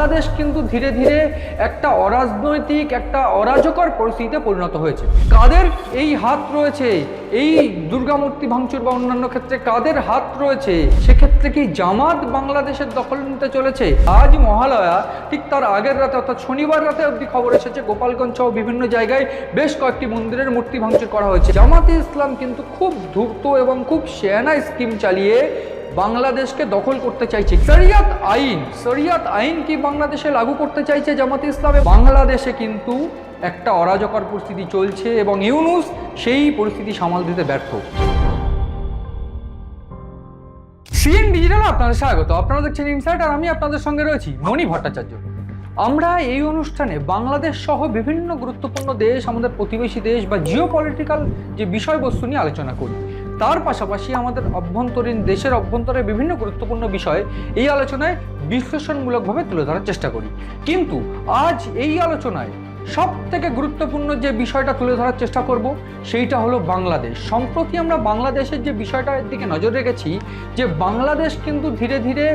বাংলাদেশ কিন্তু ধীরে ধীরে একটা অরাজনৈতিক, একটা অরাজকর পরিস্থিতিতে পরিণত হয়েছে। কাদের এই হাত রয়েছে? এই দুর্গামূর্তি ভাঙচুর বা অন্যান্য ক্ষেত্রে কাদের হাত রয়েছে? সেক্ষেত্রে কি জামাত বাংলাদেশের দখল নিতে চলেছে? আজ মহালয়া, ঠিক তার আগের রাতে অর্থাৎ শনিবার রাতে অবধি খবর এসেছে, গোপালগঞ্জ সহ বিভিন্ন জায়গায় বেশ কয়েকটি মন্দিরের মূর্তি ভাঙচুর করা হয়েছে। জামাতে ইসলাম কিন্তু খুব ধূর্ত এবং খুব শেয়ানা স্কিম চালিয়ে বাংলাদেশকে দখল করতে চাইছে। শরিয়াত আইন শরিয়াত আইন কি বাংলাদেশে লাগু করতে চাইছে জামাতে ইসলামে? বাংলাদেশে কিন্তু একটা অরাজকর পরিস্থিতি চলছে এবং ইউনুস সেই পরিস্থিতি সামাল দিতে ব্যর্থ। সিএন ডিজিটাল আপনাদের স্বাগত। আপনারা দেখছেন ইনসাইট আর আমি আপনাদের সঙ্গে রয়েছি মণি ভট্টাচার্য। আমরা এই অনুষ্ঠানে বাংলাদেশ সহ বিভিন্ন গুরুত্বপূর্ণ দেশ, আমাদের প্রতিবেশী দেশ বা জিও যে বিষয়বস্তু নিয়ে আলোচনা করি। তার পাশাপাশি আমাদের অভ্যন্তরীণ দেশের অভ্যন্তরে বিভিন্ন গুরুত্বপূর্ণ বিষয় এই আলোচনায় বিশ্লেষণমূলকভাবে তুলে ধরার চেষ্টা করি। কিন্তু আজ এই আলোচনায় সব থেকে গুরুত্বপূর্ণ যে বিষয়টা তুলে ধরার চেষ্টা করব, সেইটা হলো বাংলাদেশ। সম্প্রতি আমরা বাংলাদেশের যে বিষয়টার দিকে নজর রেখেছি, যে বাংলাদেশ কিন্তু ধীরে ধীরে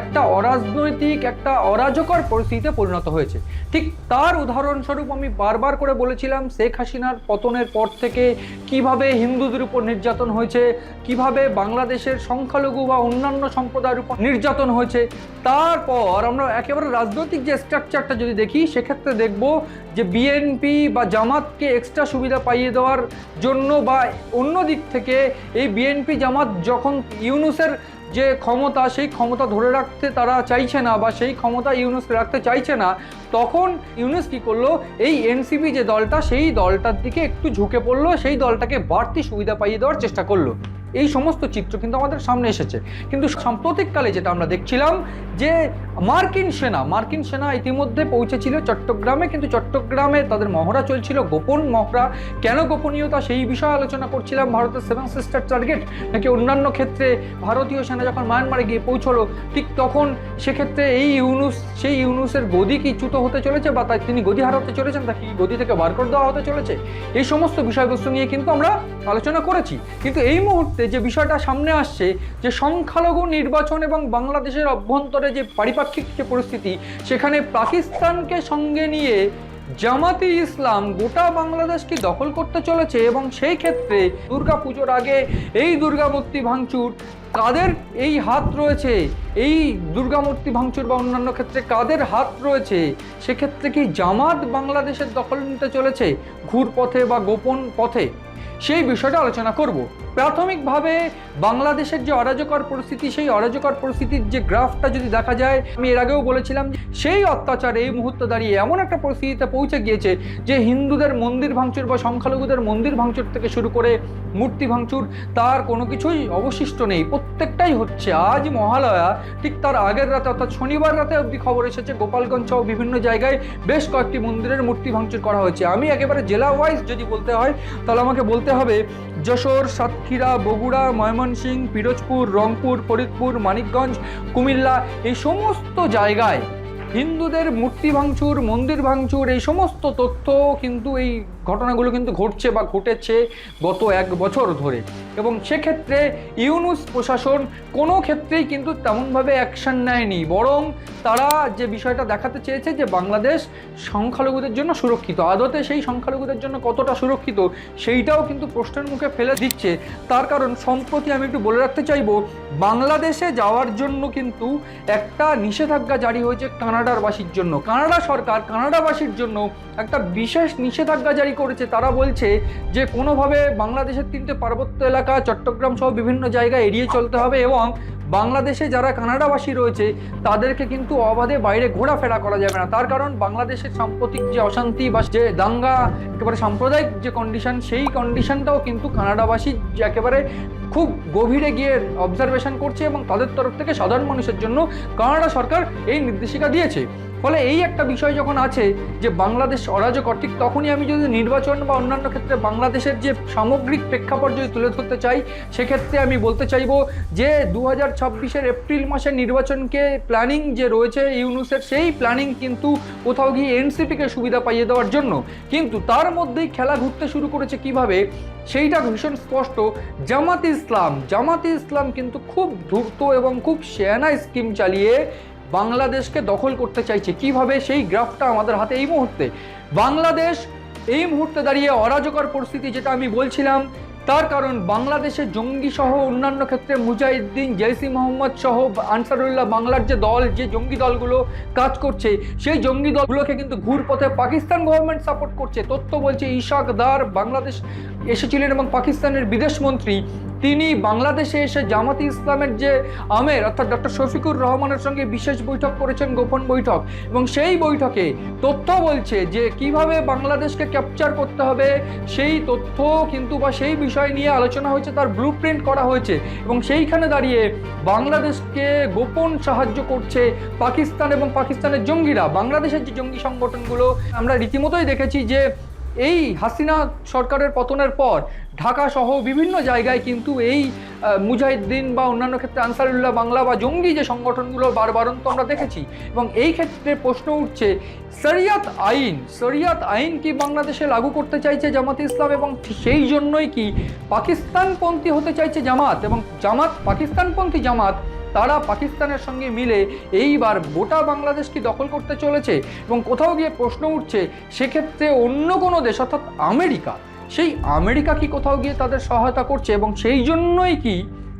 একটা অরাজনৈতিক, একটা অরাজকর পরিস্থিতিতে পরিণত হয়েছে। ঠিক তার উদাহরণস্বরূপ আমি বারবার করে বলেছিলাম, শেখ হাসিনার পতনের পর থেকে কীভাবে হিন্দুদের উপর নির্যাতন হয়েছে, কীভাবে বাংলাদেশের সংখ্যালঘু বা অন্যান্য সম্প্রদায়ের উপর নির্যাতন হয়েছে, তারপর আমরা একেবারে রাজনৈতিক যে স্ট্রাকচারটা যদি দেখি, সেক্ষেত্রে দেখব যে বিএনপি বা জামাতকে এক্সট্রা সুবিধা পাইয়ে দেওয়ার জন্য বা অন্য দিক থেকে এই বিএনপি জামাত যখন ইউনুসের যে ক্ষমতা, সেই ক্ষমতা ধরে রাখতে তারা চাইছে না বা সেই ক্ষমতা ইউনুস রাখতে চাইছে না, তখন ইউনুস কি করল? এই এনসিপি যে দলটা, সেই দলটার দিকে একটু ঝুঁকে পড়ল, সেই দলটাকে বাড়তি সুবিধা পাইয়ে দেওয়ার চেষ্টা করল। এই সমস্ত চিত্র কিন্তু আমাদের সামনে এসেছে। কিন্তু সাম্প্রতিককালে যেটা আমরা দেখছিলাম যে মার্কিন সেনা মার্কিন সেনা ইতিমধ্যে পৌঁছেছিল চট্টগ্রামে, কিন্তু চট্টগ্রামে তাদের মহড়া চলছিল গোপন মহড়া। কেন গোপনীয়তা সেই বিষয়ে আলোচনা করছিলাম ভারতের সেভেন সিস্টার টার্গেট, নাকি অন্যান্য ক্ষেত্রে ভারতীয় সেনা যখন মায়ানমারে গিয়ে পৌঁছলো, ঠিক তখন সেক্ষেত্রে এই ইউনুস, সেই ইউনুসের গদি কি চ্যুত হতে চলেছে বা তাই তিনি গদি হারাতে চলেছেন, তাকে কি গদি থেকে বার করে দেওয়া হতে চলেছে? এই সমস্ত বিষয়বস্তু নিয়ে কিন্তু আমরা আলোচনা করেছি। কিন্তু এই মুহূর্তে যে বিষয়টা সামনে আসছে, যে সংখ্যালঘু নির্বাচন এবং বাংলাদেশের অভ্যন্তরে যে পারিপাক্ষিক যে পরিস্থিতি, সেখানে পাকিস্তানকে সঙ্গে নিয়ে জামাতি ইসলাম গোটা বাংলাদেশকে দখল করতে চলেছে এবং সেই ক্ষেত্রে দুর্গা পুজোর আগে এই দুর্গামূর্তি ভাঙচুর কাদের এই হাত রয়েছে? এই দুর্গামূর্তি ভাঙচুর বা অন্যান্য ক্ষেত্রে কাদের হাত রয়েছে? সেক্ষেত্রে কি জামাত বাংলাদেশের দখল নিতে চলেছে ঘুর পথে বা গোপন পথে? সেই বিষয়টা আলোচনা করব। প্রাথমিকভাবে বাংলাদেশের যে অরাজকর পরিস্থিতি, সেই অরাজকর পরিস্থিতির যে গ্রাফটা যদি দেখা যায়, আমি এর আগেও বলেছিলাম সেই অত্যাচার এই মুহূর্তে দাঁড়িয়ে এমন একটা পরিস্থিতিতে পৌঁছে গিয়েছে যে হিন্দুদের মন্দির ভাঙচুর বা সংখ্যালঘুদের মন্দির ভাঙচুর থেকে শুরু করে মূর্তি ভাঙচুর, তার কোনো কিছুই অবশিষ্ট নেই। প্রত্যেকটাই হচ্ছে আজ মহালয়া, ঠিক তার আগের রাতে, অর্থাৎ শনিবার রাতে অবধি খবর এসেছে গোপালগঞ্জ সহ বিভিন্ন জায়গায় বেশ কয়েকটি মন্দিরের মূর্তি ভাঙচুর করা হয়েছে। আমি একেবারে জেলা ওয়াইজ যদি বলতে হয়, তাহলে আমাকে বলতে হবে। যশোর, সাতক্ষীরা, বগুড়া, ময়মনসিংহ, পিরোজপুর, রংপুর, ফরিদপুর, মানিকগঞ্জ, কুমিল্লা এই সমস্ত জায়গায় হিন্দুদের মূর্তি ভাঙচুর, মন্দির ভাঙচুর এই সমস্ত তথ্য কিন্তু এই ঘটনাগুলো কিন্তু ঘটছে বা ঘটেছে গত এক বছর ধরে। এবং সেক্ষেত্রে ইউনুস প্রশাসন কোনো ক্ষেত্রেই কিন্তু তেমনভাবে অ্যাকশন নেয়নি। বরং তারা যে বিষয়টা দেখাতে চেয়েছে যে বাংলাদেশ সংখ্যালঘুদের জন্য সুরক্ষিত, আদতে সেই সংখ্যালঘুদের জন্য কতটা সুরক্ষিত, সেইটাও কিন্তু প্রশ্নের মুখে ফেলে দিচ্ছে। তার কারণ সম্প্রতি আমি একটু বলে রাখতে চাইব, বাংলাদেশে যাওয়ার জন্য কিন্তু একটা নিষেধাজ্ঞা জারি হয়েছে কানাডার বাসীর জন্য। কানাডা সরকার কানাডাবাসীর জন্য একটা বিশেষ নিষেধাজ্ঞা জারি করেছে, তারা বলছে যে কোনোভাবে বাংলাদেশের তিনটে পার্বত্য এলাকা, চট্টগ্রাম সহ বিভিন্ন জায়গায় এড়িয়ে চলতে হবে এবং বাংলাদেশে যারা কানাডাবাসী রয়েছে, তাদেরকে কিন্তু অবাধে বাইরে ঘোরাফেরা করা যাবে না। তার কারণ বাংলাদেশের সাম্প্রতিক যে অশান্তি বা যে দাঙ্গা, একেবারে সাম্প্রদায়িক যে কন্ডিশন সেই কন্ডিশনটাও কিন্তু কানাডাবাসী একেবারে খুব গভীরে গিয়ে অবজারভেশন করছে এবং তাদের তরফ থেকে সাধারণ মানুষের জন্য কানাডা সরকার এই নির্দেশিকা দিয়েছে। ফলে এই একটা বিষয় যখন আছে যে বাংলাদেশ অরাজকর, ঠিক তখনই আমি যদি নির্বাচন বা অন্যান্য ক্ষেত্রে বাংলাদেশের যে সামগ্রিক প্রেক্ষাপট যদি তুলে ধরতে চাই, সেক্ষেত্রে আমি বলতে চাইব যে দু হাজার ছাব্বিশের এপ্রিল মাসের নির্বাচনকে প্ল্যানিং যে রয়েছে ইউনুসের, সেই প্ল্যানিং কিন্তু কোথাও গিয়ে এনসিপিকে সুবিধা পাইয়ে দেওয়ার জন্য। কিন্তু তার মধ্যেই খেলা ঘুরতে শুরু করেছে কীভাবে, সেইটা ভীষণ স্পষ্ট। জামাতে ইসলাম জামাতে ইসলাম কিন্তু খুব ধূর্ত এবং খুব শেয়ানা স্কিম চালিয়ে বাংলাদেশকে দখল করতে চাইছে। কীভাবে সেই গ্রাফটা আমাদের হাতে এই মুহূর্তে? বাংলাদেশ এই মুহূর্তে দাঁড়িয়ে অরাজকর পরিস্থিতি যেটা আমি বলছিলাম, তার কারণ বাংলাদেশে জঙ্গি সহ অন্যান্য ক্ষেত্রে মুজাহিদ্দিন জৈসি মোহাম্মদ সহ আনসারুল্লাহ বাংলার যে দল, যে জঙ্গি দলগুলো কাজ করছে, সেই জঙ্গি দলগুলোকে কিন্তু ঘুরপথে পাকিস্তান গভর্নমেন্ট সাপোর্ট করছে। তথ্য বলছে ইশাক দার বাংলাদেশ এসেছিলেন এবং পাকিস্তানের বিদেশ মন্ত্রী, তিনি বাংলাদেশে এসে জামাতি ইসলামের যে আমের, অর্থাৎ ডক্টর শফিকুর রহমানের সঙ্গে বিশেষ বৈঠক করেছেন, গোপন বৈঠক। এবং সেই বৈঠকে তথ্য বলছে যে কীভাবে বাংলাদেশকে ক্যাপচার করতে হবে, সেই তথ্য কিন্তু বা সেই বিষয় নিয়ে আলোচনা হয়েছে, তার ব্লু করা হয়েছে। এবং সেইখানে দাঁড়িয়ে বাংলাদেশকে গোপন সাহায্য করছে পাকিস্তান এবং পাকিস্তানের জঙ্গিরা। বাংলাদেশের যে জঙ্গি সংগঠনগুলো, আমরা রীতিমতোই দেখেছি যে এই হাসিনা সরকারের পতনের পর ঢাকা সহ বিভিন্ন জায়গায় কিন্তু এই মুজাহিদ্দিন বা অন্যান্য ক্ষেত্রে আনসারুল্লাহ বাংলা বা জঙ্গি যে সংগঠনগুলো বারবারন্ত আমরা দেখেছি, এবং এই ক্ষেত্রে প্রশ্ন উঠছে, শরিয়াত আইন শরিয়াত আইন কি বাংলাদেশে লাগু করতে চাইছে জামাত ইসলাম এবং সেই জন্যই কি পাকিস্তানপন্থী হতে চাইছে জামাত? এবং জামাত, পাকিস্তানপন্থী জামাত তারা পাকিস্তানের সঙ্গে মিলে এইবার গোটা বাংলাদেশকে দখল করতে চলেছে এবং কোথাও গিয়ে প্রশ্ন উঠছে, সেক্ষেত্রে অন্য কোনো দেশ, অর্থাৎ আমেরিকা, সেই আমেরিকা কি কোথাও গিয়ে তাদের সহায়তা করছে এবং সেই জন্যই কি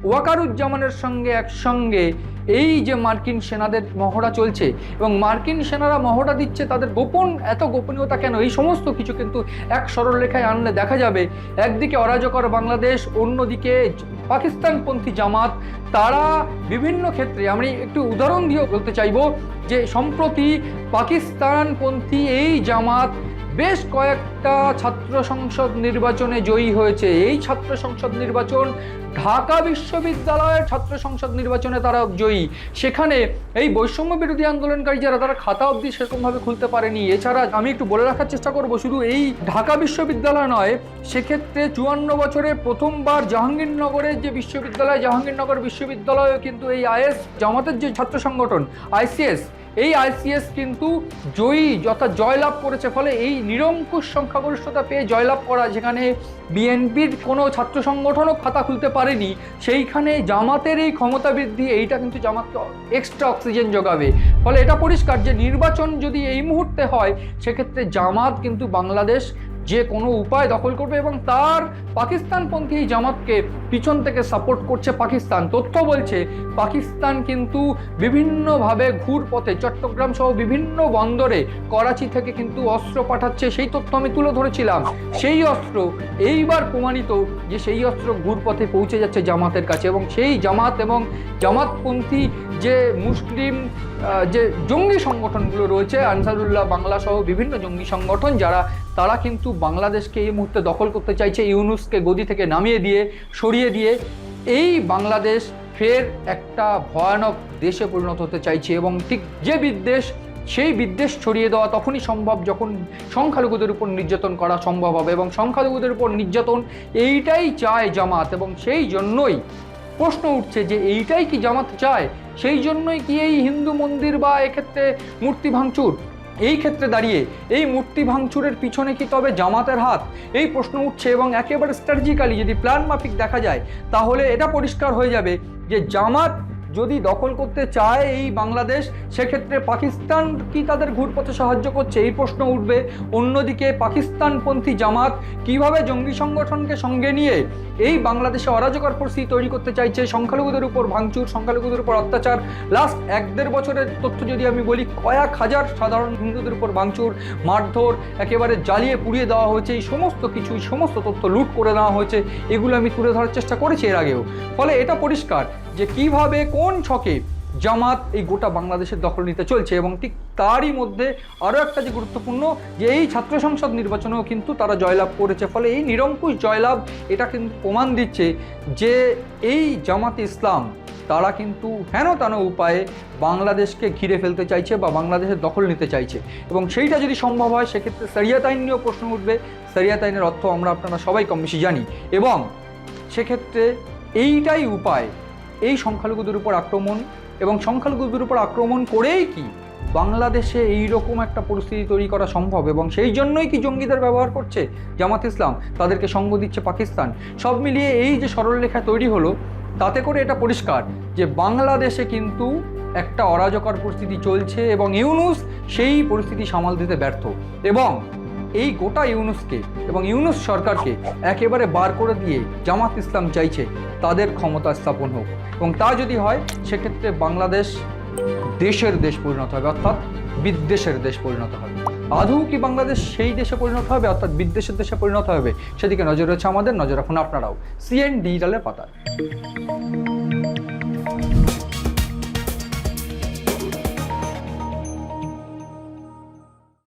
ওয়াকারুজ্জামানের সঙ্গে একসঙ্গে এই যে মার্কিন সেনাদের মহড়া চলছে এবং মার্কিন সেনারা মহড়া দিচ্ছে তাদের গোপন, এত গোপনীয়তা কেন? এই সমস্ত কিছু কিন্তু এক সরলরেখায় আনলে দেখা যাবে। একদিকে অরাজকর বাংলাদেশ, অন্যদিকে পাকিস্তানপন্থী জামাত। তারা বিভিন্ন ক্ষেত্রে, আমি একটু উদাহরণ দিয়েও বলতে চাইব যে সম্প্রতি পাকিস্তানপন্থী এই জামাত বেশ কয়েকটা ছাত্র সংসদ নির্বাচনে জয়ী হয়েছে। এই ছাত্র সংসদ নির্বাচন ঢাকা বিশ্ববিদ্যালয়ের ছাত্র সংসদ নির্বাচনে তারা জয়ী। সেখানে এই বৈষম্য বিরোধী আন্দোলনকারী যারা, তারা খাতা অবধি সেরকমভাবে খুলতে পারেনি। এছাড়া আমি একটু বলে রাখার চেষ্টা করব, শুধু এই ঢাকা বিশ্ববিদ্যালয় নয়, সেক্ষেত্রে চুয়ান্ন বছরে প্রথমবার জাহাঙ্গীরনগরের যে বিশ্ববিদ্যালয়, জাহাঙ্গীরনগর বিশ্ববিদ্যালয়ও কিন্তু এই আইএস জামাতের যে ছাত্র সংগঠন, আইসিএস এই আইসিএস কিন্তু জয়ী যথা জয়লাভ করেছে, ফলে এই নিরঙ্কুশ সংখ্যাগরিষ্ঠতা পেয়ে জয়লাভ করা যেখানে বিএনপির কোনো ছাত্র সংগঠনও খাতা খুলতে পারেনি, সেইখানে জামাতের এই ক্ষমতা বৃদ্ধি, এইটা কিন্তু জামাতকে এক্সট্রা অক্সিজেন যোগাবে। ফলে এটা পরিষ্কার যে নির্বাচন যদি এই মুহূর্তে হয়, সেক্ষেত্রে জামাত কিন্তু বাংলাদেশ যে কোনো উপায় দখল করবে এবং তার পাকিস্তানপন্থী জামাতকে পিছন থেকে সাপোর্ট করছে পাকিস্তান। তথ্য বলছে, পাকিস্তান কিন্তু বিভিন্নভাবে ঘুরপথে, চট্টগ্রাম সহ বিভিন্ন বন্দরে করাচি থেকে কিন্তু অস্ত্র পাঠাচ্ছে, সেই তথ্য আমি তুলে ধরেছিলাম। সেই অস্ত্র এইবার প্রমাণিত যে সেই অস্ত্র ঘুরপথে পৌঁছে যাচ্ছে জামাতের কাছে এবং সেই জামাত এবং জামাতপন্থী যে মুসলিম যে জঙ্গি সংগঠনগুলো রয়েছে, আনসারুল্লাহ, বাংলা সহ বিভিন্ন জঙ্গি সংগঠন, যারা, তারা কিন্তু বাংলাদেশকে এই মুহূর্তে দখল করতে চাইছে, ইউনুসকে গদি থেকে নামিয়ে দিয়ে, সরিয়ে দিয়ে, এই বাংলাদেশ ফের একটা ভয়ানক দেশে পরিণত হতে চাইছে এবং ঠিক যে বিদ্বেষ, সেই বিদ্বেষ ছড়িয়ে দেওয়া তখনই সম্ভব যখন সংখ্যালঘুদের উপর নির্যাতন করা সম্ভব হবে এবং সংখ্যালঘুদের উপর নির্যাতন এইটাই চায় জামাত এবং সেই জন্যই প্রশ্ন উঠছে যে এইটাই কি জামাত চায়? সেই জন্যই কি এই হিন্দু মন্দির বা এক্ষেত্রে মূর্তি ভাঙচুর? এই ক্ষেত্রে দাঁড়িয়ে এই মূর্তি ভাঙচুরের পিছনে কি তবে জামাতের হাত? এই প্রশ্ন উঠছে এবং একেবারে স্ট্র্যাটেজিক্যালি যদি প্ল্যান মাফিক দেখা যায়, তাহলে এটা পরিষ্কার হয়ে যাবে যে জামাত যদি দখল করতে চায় এই বাংলাদেশ, সেক্ষেত্রে পাকিস্তান কি তাদের ঘুরপথে সাহায্য করছে? এই প্রশ্ন উঠবে। অন্যদিকে পাকিস্তানপন্থী জামাত কীভাবে জঙ্গি সংগঠনকে সঙ্গে নিয়ে এই বাংলাদেশে অরাজকর পরিস্থিতি তৈরি করতে চাইছে? সংখ্যালঘুদের উপর ভাঙচুর, সংখ্যালঘুদের উপর অত্যাচার। লাস্ট এক দেড় বছরের তথ্য যদি আমি বলি, কয়েক হাজার সাধারণ হিন্দুদের উপর ভাঙচুর, মারধর, একেবারে জ্বালিয়ে পুড়িয়ে দেওয়া হয়েছে। এই সমস্ত কিছু সমস্ত তথ্য লুট করে নেওয়া হয়েছে। এগুলো আমি তুলে ধরার চেষ্টা করেছি এর আগেও। ফলে এটা পরিষ্কার। যে কীভাবে কোন ছকে জামাত এই গোটা বাংলাদেশের দখল নিতে চলছে এবং ঠিক তারই মধ্যে আরও একটা যে গুরুত্বপূর্ণ যে এই ছাত্র সংসদ নির্বাচনেও কিন্তু তারা জয়লাভ করেছে। ফলে এই নিরঙ্কুশ জয়লাভ এটা কিন্তু প্রমাণ দিচ্ছে যে এই জামাত ইসলাম তারা কিন্তু হেন তেন উপায়ে বাংলাদেশকে ঘিরে ফেলতে চাইছে বা বাংলাদেশের দখল নিতে চাইছে। এবং সেইটা যদি সম্ভব হয়, সেক্ষেত্রে সারিয়াত আইন নিয়েও প্রশ্ন উঠবে। সারিয়াত আইনের অর্থ আমরা আপনারা সবাই কম বেশি জানি। এবং সেক্ষেত্রে এইটাই উপায় এই সংখ্যালঘুদের উপর আক্রমণ এবং সংখ্যালঘুদের উপর আক্রমণ করেই কি বাংলাদেশে এই রকম একটা পরিস্থিতি তৈরি করা সম্ভব এবং সেই জন্যই কি জঙ্গিদের ব্যবহার করছে? জামাত ইসলাম, তাদেরকে সঙ্গ দিচ্ছে পাকিস্তান। সব মিলিয়ে এই যে সরলরেখা তৈরি হলো, তাতে করে এটা পরিষ্কার যে বাংলাদেশে কিন্তু একটা অরাজকর পরিস্থিতি চলছে এবং ইউনুস সেই পরিস্থিতি সামাল দিতে ব্যর্থ। এবং এই গোটা ইউনুসকে এবং ইউনুস সরকারকে একেবারে বার করে দিয়ে জামাত ইসলাম চাইছে, তাদের ক্ষমতা স্থাপন হোক। এবং তা যদি হয়, সেক্ষেত্রে বাংলাদেশ দেশের দেশ পরিণত হবে, অর্থাৎ বিদ্বেষের দেশ পরিণত হবে। আদৌ কি বাংলাদেশ সেই দেশে পরিণত হবে, অর্থাৎ বিদ্বেষের দেশে পরিণত হবে? সেদিকে নজর রয়েছে আমাদের, নজর রাখুন আপনারাও। সিএন ডিজিটালের পাতায়।